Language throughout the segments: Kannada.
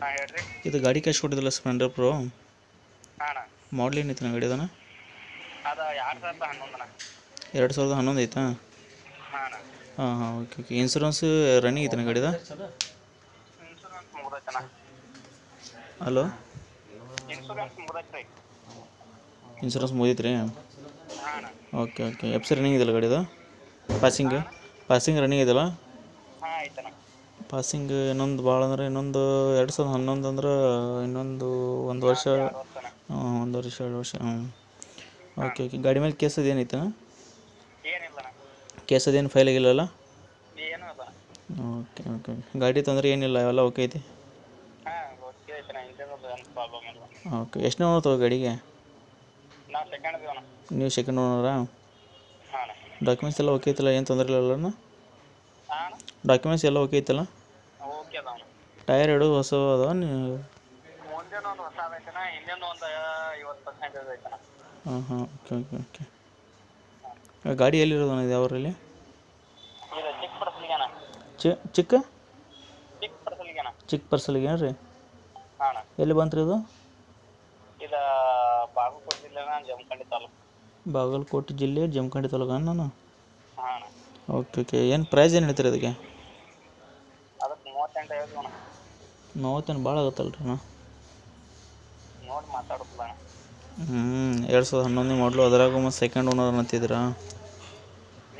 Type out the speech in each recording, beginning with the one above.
ಹಾಂ ಹೇಳ್ರಿ. ಇದು ಗಾಡಿ ಕ್ಯಾಶ್ ಕೊಟ್ಟಿದ್ದಲ್ಲ ಸ್ಪ್ಲೆಂಡರ್ ಪ್ರೋ ಹಾಂ ಮಾಡಲ್ ಏನೈತೆ ನಾ ಗಾಡಿ ಅದನ್ನ? ಅದು ಎರಡು ಸಾವಿರದ ಹನ್ನೊಂದು ಅಣ್ಣ. ಎರಡು ಸಾವಿರದ ಹನ್ನೊಂದು ಐತಾ? ಹಾಂ ಹಾಂ ಹಾಂ ಓಕೆ ಓಕೆ ಇನ್ಸೂರೆನ್ಸ್ ರನ್ನಿಂಗ್ ಐತೆ ಗಾಡಿದ ಇನ್ಶೂರೆನ್ಸ್ ಮುಗ್ದೈತೆ ಹಲೋ ಇನ್ಸೂರೆನ್ಸ್ ಮುಗಿದೈತೆ ರೀ okay okay F C running ಇದೆಯಲ್ಲ ಗಾಡಿದು ಪಾಸಿಂಗ್ ಪಾಸಿಂಗ್ ರನ್ನಿಂಗ್ ಇದೆಯಲ್ಲ? ಹಾಂ ಐತಣ್ಣ ಪಾಸಿಂಗ್ ಇನ್ನೊಂದು ಭಾಳ ಅಂದ್ರೆ ಇನ್ನೊಂದು ಎರಡು ಸಾವಿರದ ಹನ್ನೊಂದು ಅಂದ್ರೆ ಇನ್ನೊಂದು ಒಂದು ವರ್ಷ. ಒಂದು ವರ್ಷ ಎರಡು ವರ್ಷ ಹ್ಞೂ ಓಕೆ ಓಕೆ ಗಾಡಿ ಮೇಲೆ ಕೇಸ್ ಅದೇನೈತೆ ಕೇಸ್ ಅದೇನು ಫೈಲ್ ಆಗಿಲ್ಲಲ್ಲ? ಓಕೆ ಓಕೆ ಗಾಡಿ ತೊಂದರೆ ಏನಿಲ್ಲ ಎಲ್ಲ ಓಕೆ ಐತಿ? ಓಕೆ ಎಷ್ಟು ನೋವು ತಗೋ ಗಾಡಿಗೆ? ನಾವು ಸೆಕೆಂಡ್ ಓನರಾ ಡಾಕ್ಯುಮೆಂಟ್ಸ್ ಎಲ್ಲ ಓಕೆ ಐತಲ್ಲ ಏನು ತೊಂದರೆ ಇಲ್ಲಲ್ಲ ಡಾಕ್ಯುಮೆಂಟ್ಸ್ ಎಲ್ಲ ಓಕೆ ಐತಲ್ಲ? ಓಕೆ ಟೈರ್ ಎರಡು ಹೊಸ ಅದಾವ ನೀವು ಮುಂದಿನ ಒಂದು ಹೊಸ ಐತಣ್ಣ ಹಿಂದಿನ ಒಂದು ಐವತ್ತು ಪರ್ಸೆಂಟೇಜ್ ಐತಣ್ಣ ಹಾಂ ಹಾಂ ಓಕೆ ಓಕೆ ಓಕೆ ಗಾಡಿ ಎಲ್ಲಿರೋದು ಇದು ಯಾವರಲ್ಲಿ? ಇದು ಚಿಕ್ಕ ಪರ್ಸಲಿಗೆ ಅಣ್ಣ ಚಿ ಚಿಕ್ಕ? ಚಿಕ್ಕ ಪರ್ಸಲಿಗೆ ಅಣ್ಣ ಚಿಕ್ಕ ಪರ್ಸಲಿಗೆ ರೀ ಹಾಂ ಎಲ್ಲಿ ಬಂತ್ರಿ ಇದು? ಇದು ಬಾಗಲಕೋಟೆ ಜಿಲ್ಲೆ ಅಣ್ಣ ಜಮಖಂಡಿ ತಾಲೂಕು. ಬಾಗಲಕೋಟೆ ಜಿಲ್ಲೆ ಜಮಖಂಡಿ ತಾಲೂಕು ನಾನು ಓಕೆ ಓಕೆ ಏನು ಪ್ರೈಸ್ ಏನು ಹೇಳ್ತೀರಿ ಅದಕ್ಕೆ? ಅದಕ್ಕೆ ಮೂವತ್ತೆಂಟು ಅಣ್ಣ. ಭಾಳ ಆಗುತ್ತಲ್ಲ ರೀ ಅಣ್ಣ? ನೋಡಿ ಮಾತಾಡುತ್ತಲ್ಲ ಹ್ಞೂ ಎರಡು ಸಾವಿರದ ಹನ್ನೊಂದನೇ ಮಾಡಲು ಅದರಾಗೂ ಮತ್ತು ಸೆಕೆಂಡ್ ಓನರ್ ಅಂತಿದ್ದೀರಾ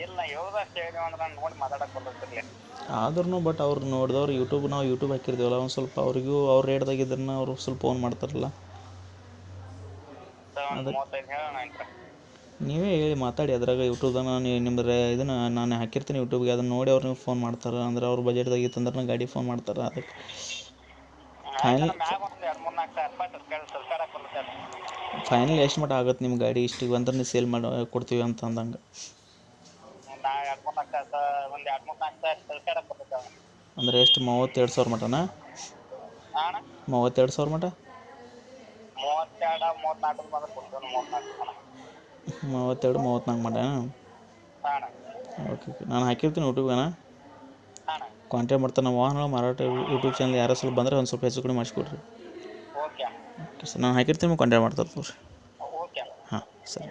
ಇಲ್ಲ ಯೋಗದಷ್ಟು ಹೇಳಿದ್ವಿ ಅಂದ್ರೆ ನೋಡಿ ಮಾತಾಡಕ್ಕೆ ಬರ್ತೈತಿರ್ಲಿ ಆದ್ರೂ ಬಟ್ ಅವ್ರು ನೋಡಿದವ್ರು ಯೂಟ್ಯೂಬ್ ನಾವು ಯೂಟ್ಯೂಬ್ ಹಾಕಿರ್ತೀವಲ್ಲ ಒಂದು ಸ್ವಲ್ಪ ಅವ್ರಿಗೂ ಅವ್ರ ರೇಟ್ದಾಗ ಇದ್ರನ್ನ ಅವರು ಸ್ವಲ್ಪ ಫೋನ್ ಮಾಡ್ತಾರಲ್ಲ. ಅದಕ್ಕೆ ಮೂವತ್ತೈದು ಹೇಳೋಣ ಅಂತ ನೀವೇ ಹೇಳಿ ಮಾತಾಡಿ. ಅದ್ರಾಗ ಯೂಟ್ಯೂಬ್ದಾಗ ನಾನು ನಿಮ್ಮ ರೇ ಇದನ್ನು ನಾನು ಹಾಕಿರ್ತೀನಿ ಯೂಟ್ಯೂಬ್ಗೆ ಅದನ್ನು ನೋಡಿ ಅವ್ರು ನೀವು ಫೋನ್ ಮಾಡ್ತಾರೆ. ಅಂದ್ರೆ ಅವ್ರ ಬಜೆಟ್ದಾಗ ಇತ್ತಂದ್ರೆ ಗಾಡಿ ಫೋನ್ ಮಾಡ್ತಾರೆ. ಅದಕ್ಕೆ ಫೈನಲ್ ಫೈನಲ್ ಎಷ್ಟು ಮಟ್ಟ ಆಗುತ್ತೆ ನಿಮ್ಮ ಗಾಡಿ ಇಷ್ಟಿಗೆ ಬಂದ್ರೆ ನೀವು ಸೇಲ್ ಮಾಡಿ ಕೊಡ್ತೀವಿ ಅಂತ ಅಂದಂಗೆ. ಅಂದ್ರೆ ಎಷ್ಟು? ಮೂವತ್ತೆರಡು ಸಾವಿರ ಮಟನಾ? ಮೂವತ್ತೆರಡು ಸಾವಿರ ಮಟ? ಮೂವತ್ತೆರಡು ಮೂವತ್ತ್ನಾಲ್ಕು ಬಂದ್ರೆ ಕೊಡ್ತೇವೆ ಮೂವತ್ನಾಲ್ಕು. ಅಣ್ಣ ಮೂವತ್ತೆರಡು ಮೂವತ್ತ್ನಾಲ್ಕು ಮಾಡ್ಯಾನ ಓಕೆ ಓಕೆ ನಾನು ಹಾಕಿರ್ತೀನಿ ಯೂಟ್ಯೂಬ್ಗೆ ಹಾಂ ಅಣ್ಣ ಕಾಂಟ್ಯಾಕ್ಟ್ ಮಾಡ್ತಾನೆ ವಾಹನ ಮಾರಾಟ ಯೂಟ್ಯೂಬ್ ಚಾನಲ್ ಯಾರೋ ಸ್ವಲ್ಪ ಬಂದರೆ ಒಂದು ಸ್ವಲ್ಪ ಹೆಚ್ಚು ಕಡಿಮೆ ಮಾಡಿಸ್ಕೊಡ್ರಿ. ಓಕೆ ಓಕೆ ಸರ್ ನಾನು ಹಾಕಿರ್ತೀನಿ ಕಾಂಟ್ಯಾಕ್ಟ್ ಮಾಡ್ತಾರೆ ತೋರಿ ಹಾಂ ಸರಿ.